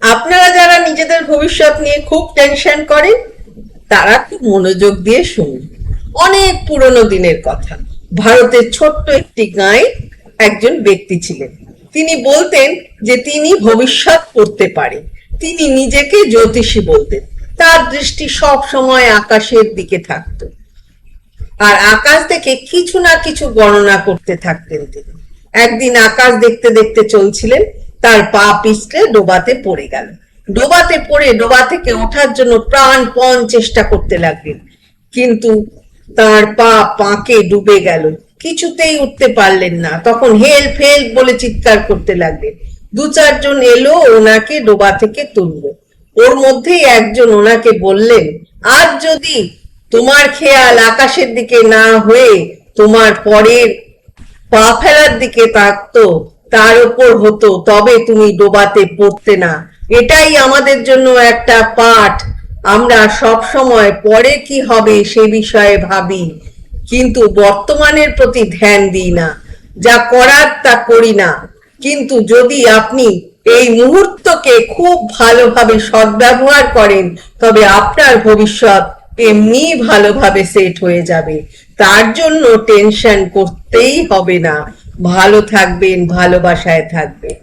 আপনারা যারা নিজেদের ভবিষ্যৎ নিয়ে খুব টেনশন করেন, তারা খুব মনোযোগ দিয়ে শুনুন। অনেক পুরনো দিনের কথা। ভারতের ছোট্ট একটি গাঁয়ে একজন ব্যক্তি ছিলেন। তিনি বলতেন যে তিনি ভবিষ্যৎ করতে পারে। তিনি নিজেকে জ্যোতিষী বলতেন। তার দৃষ্টি সব সময় আকাশের দিকে থাকতো। আর আকাশ থেকে কিছু না কিছু গণনা করতে থাকতেন তিনি। একদিন আকাশ দেখতে দেখতে চলছিলেন। তার পা পিছলে ডোবাতে পড়ে গেল। ডোবাতে পড়ে, ডোবা থেকে ওঠার জন্য প্রাণপণ চেষ্টা করতে লাগলেন। কিন্তু তার পা পাকে ডুবে গেল। কিছুতেই উঠতে পারলেন না। তখন হেল্প হেল্প বলে চিৎকার করতে লাগলেন। দু চারজন এলো, ওনাকে ডোবা থেকে তুললো। ওর মধ্যেই একজন ওনাকে বললেন, আজ যদি তোমার খেয়াল আকাশের দিকে না হয়ে তোমার পরের পা ফেলার দিকে তাকতো তার উপর হতো, তবে তুমি ডোবাতে পড়তে না। এটাই আমাদের জন্য একটা পাঠ। আমরা সব সময় পরে কি হবে সে বিষয়ে ভাবি, কিন্তু বর্তমানের প্রতি ধ্যান দিই না। যা করার তা করি না। কিন্তু যদি আপনি এই মুহূর্তকে খুব ভালোভাবে সদ্ব্যবহার করেন, তবে আপনার ভবিষ্যৎ এমনি ভালোভাবে সেট হয়ে যাবে। তার জন্য টেনশন করতেই হবে না। ভালো থাকবেন ভালোবাসায় থাকবেন।